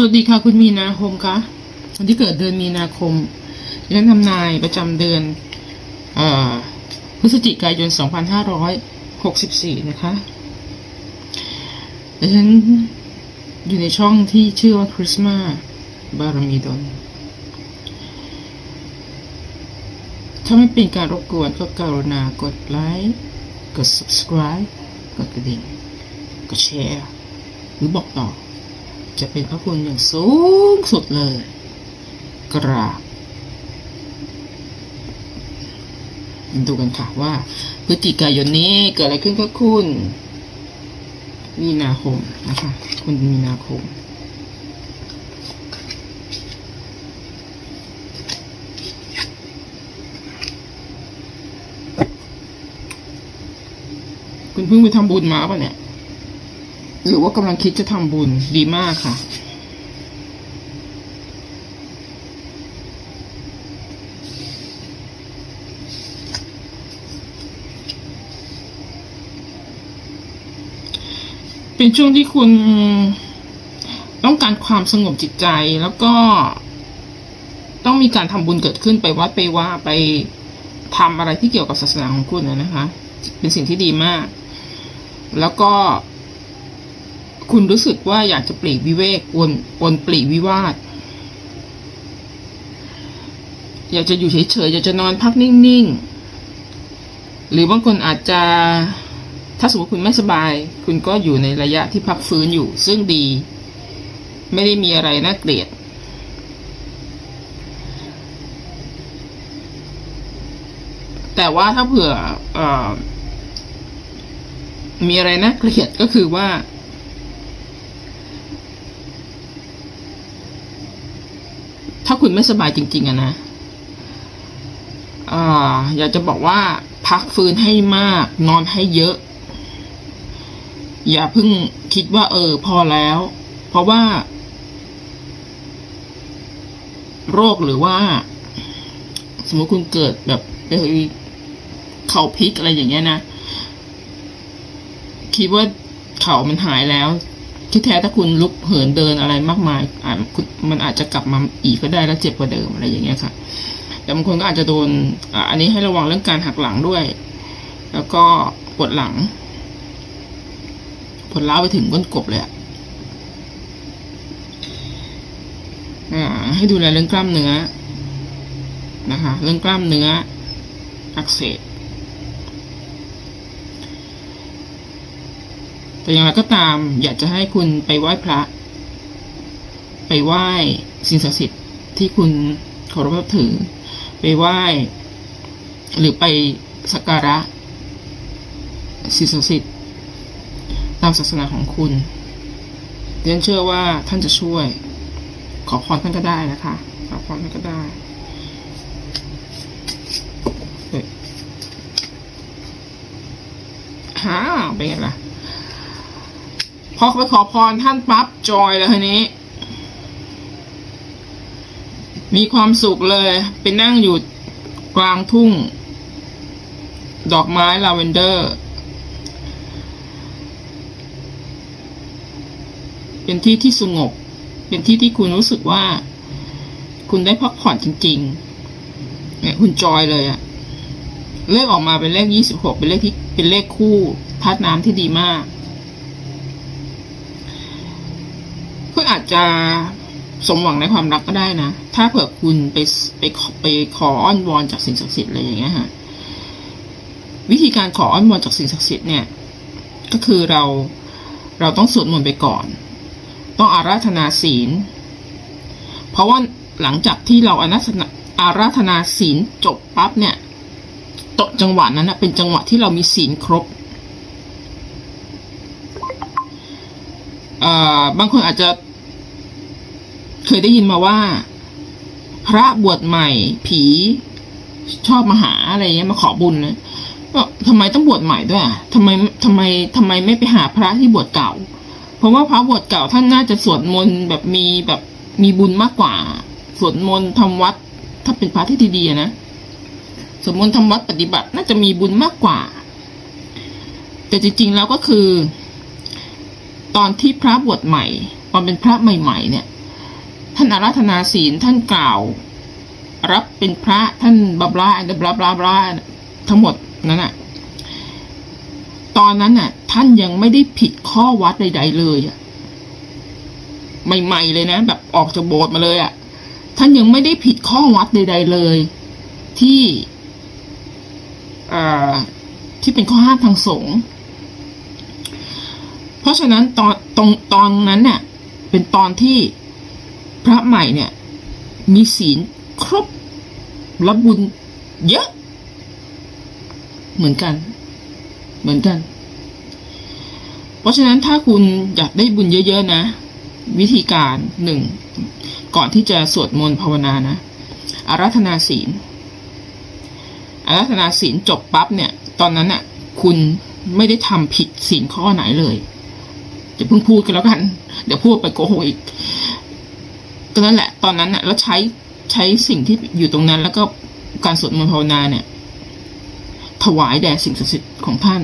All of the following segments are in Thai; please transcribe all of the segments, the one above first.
สวัสดีค่ะคุณมีนาคมคะวันที่เกิดเดือนมีนาคมดิฉันทำนายประจำเดือนอพฤศจิกายน 2564 นะคะดิฉันอยู่ในช่องที่ชื่อว่าคริสต์มาสบารมีดนถ้าไม่เป็นการรบกวนก็กรุณากดไลค์กด subscribe กดกระดิ่งกดแชร์ หรือบอกต่อ จะเป็นพระคุณอย่างสูงสุดเลย กราบดูกันค่ะว่าพฤศจิกายนนี้เกิดอะไรขึ้นกับคุณมีนาคมนะคะคุณมีนาคมคุณเพิ่งไปทำบุญมาป่ะเนี่ย หรือว่ากำลังคิดจะทำบุญดีมากค่ะ เป็นช่วงที่คุณต้องการความสงบจิตใจแล้วก็ต้องมีการทำบุญเกิดขึ้นไปวัดไปว่าไปทำอะไรที่เกี่ยวกับศาสนาของคุณนะนะคะ เป็นสิ่งที่ดีมาก แล้วก็ คุณรู้สึกว่าอยากจะปลีกวิเวกปนปนปลีกวิวาท อยากจะอยู่เฉยๆอยากจะนอนพักนิ่งๆ หรือบางคนอาจจะถ้าสมมติคุณไม่สบาย คุณก็อยู่ในระยะที่พักฟื้นอยู่ ซึ่งดี ไม่ได้มีอะไรน่าเกลียด แต่ว่าถ้าเผื่อออมีอะไรน่าเกลียดก็คือว่า ถ้า คุณไม่สบายจริง ๆอะนะอ่าอยากจะบอกว่า พักฟื้นให้มาก นอนให้เยอะ อย่าเพิ่งคิดว่า เออ พอแล้ว เพราะว่า โรคหรือว่า สมมติคุณเกิดแบบเอยเข่าพลิกอะไรอย่างเงี้ยนะ คิดว่าเข่ามันหายแล้ว ที่แท้ถ้าคุณลุกเหินเดินอะไรมากมายอาจมันอาจจะกลับมาอีกก็ได้แล้วเจ็บกว่าเดิมอะไรอย่างเงี้ยค่ะ แต่บางคนก็อาจจะโดนอันนี้ให้ระวังเรื่องการหักหลังด้วย แล้วก็ปวดหลังปวดล้าวไปถึงก้นกบเลยอะอ่าให้ดูแลเรื่องกล้ามเนื้อนะคะ เรื่องกล้ามเนื้ออักเสบ แต่อย่างไรก็ตามอยากจะให้คุณไปไหว้พระ ไปไหว้สิ่งศักดิ์สิทธิ์ที่คุณเคารพนับถือ ไปไหว้ หรือไปสักการะสิ่งศักดิ์สิทธิ์ตามศาสนาของคุณเรียนเชื่อว่าท่านจะช่วย ขอพรท่านก็ได้นะคะ ขอพรท่านก็ได้ฮ่าเป็นไงล่ะ พอไปขอพรท่านปั๊บจอยเลยทีนี้ มีความสุขเลยไปนั่งอยู่กลางทุ่ง ดอกไม้ลาเวนเดอร์ เป็นที่ที่สงบ เป็นที่ที่คุณรู้สึกว่า คุณได้พักผ่อนจริงๆเนี่ยคุณจอยเลยอะเลขออกมาเป็นเลขยี่สิบหกเป็นเลขที่เป็นเลขคู่ธาตุน้ำที่ดีมาก คุณ อาจจะสมหวังในความรักก็ได้นะ ถ้าเผื่อคุณไปไปขอไปขออ้อนวอนจากสิ่งศักดิ์สิทธิ์อะไรอย่างเงี้ยฮะ วิธีการขออ้อนวอนจากสิ่งศักดิ์สิทธิ์เนี่ย ก็คือเราเราต้องสวดมนต์ไปก่อน ต้องอาราธนาศีล เพราะว่าหลังจากที่เราอาราธนาอาราธนาศีลจบปั๊บเนี่ยตจังหวะนั้นนะเป็นจังหวะที่เรามีศีลครบเอ่อบางคนอาจจะ เคยได้ยินมาว่า พระบวชใหม่ ผีชอบมาหาอะไรเงี้ยมาขอบุญนะก็ทำไมต้องบวชใหม่ด้วยอะทำไมทำไมทำไมไม่ไปหาพระที่บวชเก่า เพราะว่าพระบวชเก่าท่านน่าจะสวดมนต์แบบมีแบบมีบุญมากกว่า สวดมนต์ทำวัด ถ้าเป็นพระที่ดีๆนะสวดมนต์ทำวัดปฏิบัติน่าจะมีบุญมากกว่า แต่จริงๆแล้วก็คือ ตอนที่พระบวชใหม่ ตอนเป็นพระใหม่ ๆ เนี่ย ท่านอาราธนาศีลท่านกล่าว รับเป็นพระท่านบลาบลาบลาบลาบลาทั้งหมดนั้นน่ะตอนนั้นน่ะ ท่านยังไม่ได้ผิดข้อวัดใด ๆ เลยอะใหม่ๆเลยนะ แบบออกจากโบสถ์มาเลยอะท่านยังไม่ได้ผิดข้อวัดใด ๆ เลย ที่เอ่อที่เป็นข้อห้ามทางสงฆ์เพราะฉะนั้นตอนตรงตอนนั้นเนี่ยเป็นตอนที่ พระใหม่เนี่ยมีศีลครบรับบุญเยอะ เหมือนกัน เหมือนกัน เพราะฉะนั้นถ้าคุณอยากได้บุญเยอะๆนะ วิธีการหนึ่งก่อนที่จะสวดมนต์ภาวนานะอาราธนาศีลอาราธนาศีลจบปั๊บเนี่ย ตอนนั้นน่ะ คุณไม่ได้ทำผิดศีลข้อไหนเลยจะเพิ่งพูดกันแล้วกัน เดี๋ยวพูดไปโกหกอีก็นั่นแหละ ตอนนั้นน่ะแล้วใช้ใช้สิ่งที่อยู่ตรงนั้น แล้วก็การสวดมนต์ภาวนาเนี่ย ถวายแด่สิ่งศักดิ์สิทธิ์ของท่าน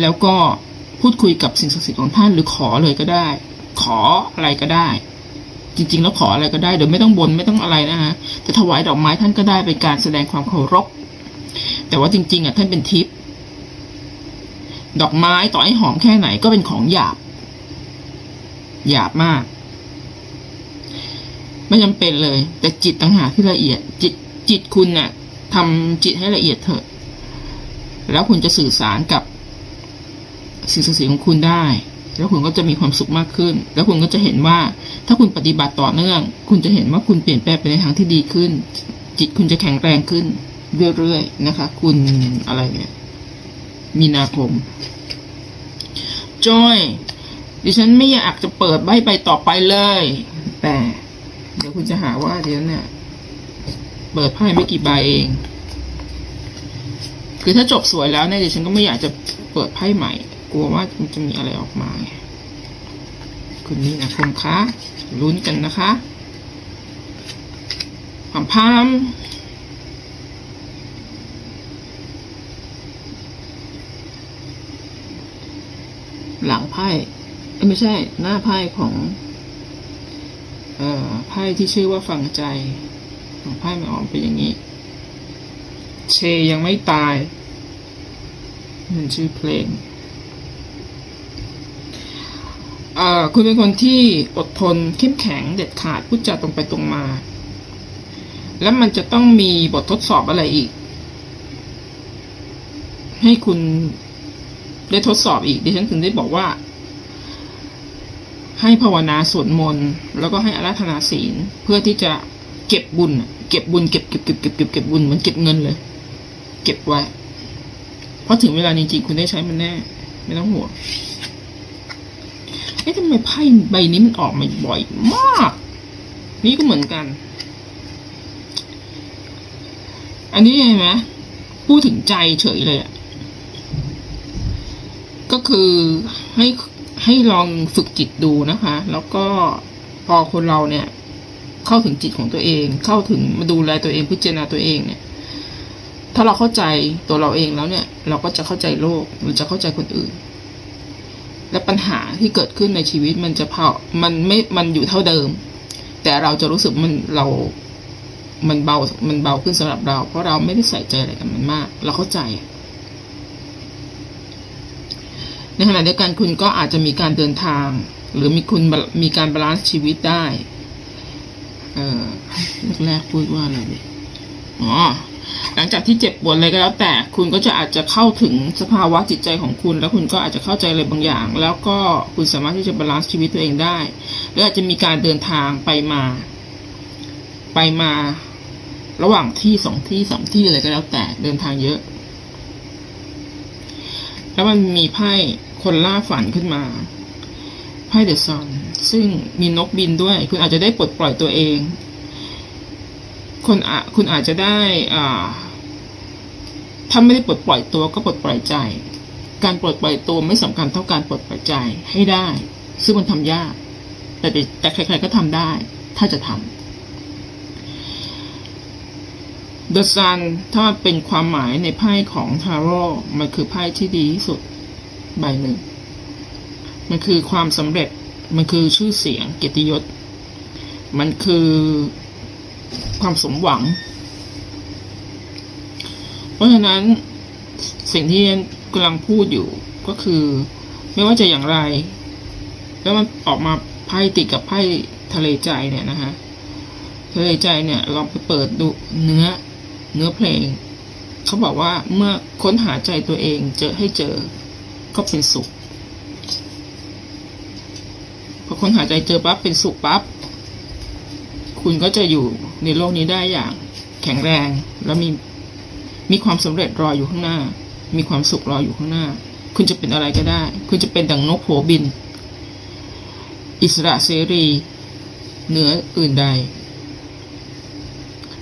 แล้วก็พูดคุยกับสิ่งศักดิ์สิทธิ์ของท่านหรือขอเลยก็ได้ ขออะไรก็ได้ จริง ๆ แล้วขออะไรก็ได้โดยไม่ต้องบนไม่ต้องอะไรนะฮะจะถวายดอกไม้ท่านก็ได้เป็นการแสดงความเคารพแต่ว่าจริง ๆอะท่านเป็นทิพย์ดอกไม้ต่อให้หอมแค่ไหนก็เป็นของหยาบหยาบมาก ไม่จำเป็นเลย แต่จิตต่างหากที่ละเอียด จิตจิตคุณเนี่ยทำจิตให้ละเอียดเถอะ แล้วคุณจะสื่อสารกับสิ่งศักดิ์สิทธิ์ของคุณได้ แล้วคุณก็จะมีความสุขมากขึ้น แล้วคุณก็จะเห็นว่า ถ้าคุณปฏิบัติต่อเนื่อง คุณจะเห็นว่าคุณเปลี่ยนแปลงไปในทางที่ดีขึ้น จิตคุณจะแข็งแรงขึ้นเรื่อยๆนะคะ คุณอะไรเนี่ยมีนาคมจอยดิฉันไม่อยากจะเปิดใบไปต่อไปเลย แต่ เดี๋ยวคุณจะหาว่าเดี๋ยวเนี่ย เปิดไพ่ไม่กี่ใบเอง คือถ้าจบสวยแล้วเนี่ยดิฉันก็ไม่อยากจะเปิดไพ่ใหม่ กลัวว่ามันจะมีอะไรออกมาคุณมีนาคมคะลุ้นกันนะคะพามพามหลังไพ่ไม่ใช่หน้าไพ่ของ ไพ่ที่ชื่อว่าฟังใจของไพ่มันออกเป็นอย่างนี้ เชยังไม่ตายมันชื่อเพลงคุณเป็นคนที่อดทนเข้มแข็งเด็ดขาดพูดจาตรงไปตรงมา แล้วมันจะต้องมีบททดสอบอะไรอีก ให้คุณได้ทดสอบอีกดิฉันถึงได้บอกว่า ให้ภาวนาสวดมนต์แล้วก็ให้อาราธนาศีล เพื่อที่จะเก็บบุญ เก็บบุญเก็บเก็บเก็บเก็บเก็บเก็บบุญเหมือนเก็บเงินเลย เก็บไว้เพราะถึงเวลาจริงๆคุณได้ใช้มันแน่ ไม่ต้องห่วงเอ๊ะทำไมไพ่ใบนี้มันออกมาบ่อยมาก นี่ก็เหมือนกัน อันนี้เห็นไหมพูดถึงใจเฉยเลยอะก็คือให้ ให้ลองฝึกจิตดูนะคะ แล้วก็พอคนเราเนี่ย เข้าถึงจิตของตัวเอง เข้าถึงมาดูแลตัวเองพิจารณาตัวเองเนี่ย ถ้าเราเข้าใจตัวเราเองแล้วเนี่ย เราก็จะเข้าใจโลกหรือจะเข้าใจคนอื่น และปัญหาที่เกิดขึ้นในชีวิตมันจะเผามันไม่มันอยู่เท่าเดิม แต่เราจะรู้สึกมันเรา มันเบามันเบาขึ้นสำหรับเรา เพราะเราไม่ได้ใส่ใจอะไรกับมันมาก เราเข้าใจ ในขณะเดียวกันคุณก็อาจจะมีการเดินทาง หรือมีคุณมีการบาลานซ์ชีวิตได้ เออแรกๆพูดว่าอะไรอ๋อหลังจากที่เจ็บปวดอะไรก็แล้วแต่ คุณก็จะอาจจะเข้าถึงสภาวะจิตใจของคุณ แล้วคุณก็อาจจะเข้าใจอะไรบางอย่าง แล้วก็คุณสามารถที่จะบาลานซ์ชีวิตตัวเองได้หรืออาจจะมีการเดินทางไปมา ไปมา ระหว่างที่สองที่สามที่อะไรก็แล้วแต่เดินทางเยอะ แล้วมันมีไพ่ คนล่าฝันขึ้นมาไพ่เดอะซันซึ่งมีนกบินด้วย คุณอาจจะได้ปลดปล่อยตัวเองคนคุณอาจจะได้อ่าถ้าไม่ได้ปลดปล่อยตัวก็ปลดปล่อยใจ การปลดปล่อยตัวไม่สำคัญเท่าการปลดปล่อยใจให้ได้ ซึ่งมันทำยาก แต่แต่ใครๆก็ทำได้ ถ้าจะทำ The Sun ถ้าเป็นความหมายในไพ่ของทาโร่มันคือไพ่ที่ดีที่สุด ใบหนึ่ง มันคือความสำเร็จ มันคือชื่อเสียงเกียรติยศ มันคือความสมหวัง เพราะฉะนั้นสิ่งที่กำลังพูดอยู่ก็คือ ไม่ว่าจะอย่างไร แล้วมันออกมาไพ่ติดกับไพ่ทะเลใจเนี่ยนะคะทะเลใจเนี่ยลองไปเปิดดูเนื้อเนื้อเพลง เขาบอกว่าเมื่อค้นหาใจตัวเองเจอให้เจอ ก็เป็นสุข พอคนหายใจเจอปั๊บเป็นสุขปั๊บ คุณก็จะอยู่ในโลกนี้ได้อย่างแข็งแรงแล้วมีมีความสำเร็จรออยู่ข้างหน้า มีความสุขรออยู่ข้างหน้า คุณจะเป็นอะไรก็ได้ คุณจะเป็นดังนกโผบิน อิสระเสรี เหนืออื่นใด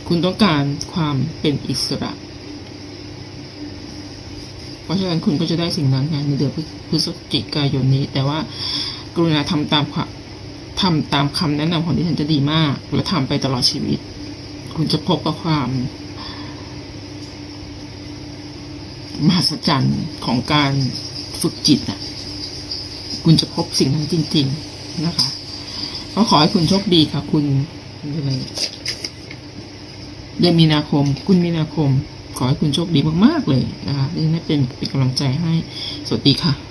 คุณต้องการความเป็นอิสระ เพราะฉะนั้นคุณก็จะได้สิ่งนั้นในเดือนพฤศจิกายนนี้ แต่ว่ากรุณาทำตามความทำตามคำแนะนำของดิฉันจะดีมาก และทำไปตลอดชีวิต คุณจะพบกับความมหัศจรรย์ของการฝึกจิตอะ คุณจะพบสิ่งนั้นจริง ๆ นะคะก็ขอให้คุณโชคดีค่ะ คุณอะไรเดือนมีนาคม คุณมีนาคม ขอให้คุณโชคดีมาก ๆ เลยนะคะที่ได้เป็นเป็นกำลังใจให้ สวัสดีค่ะ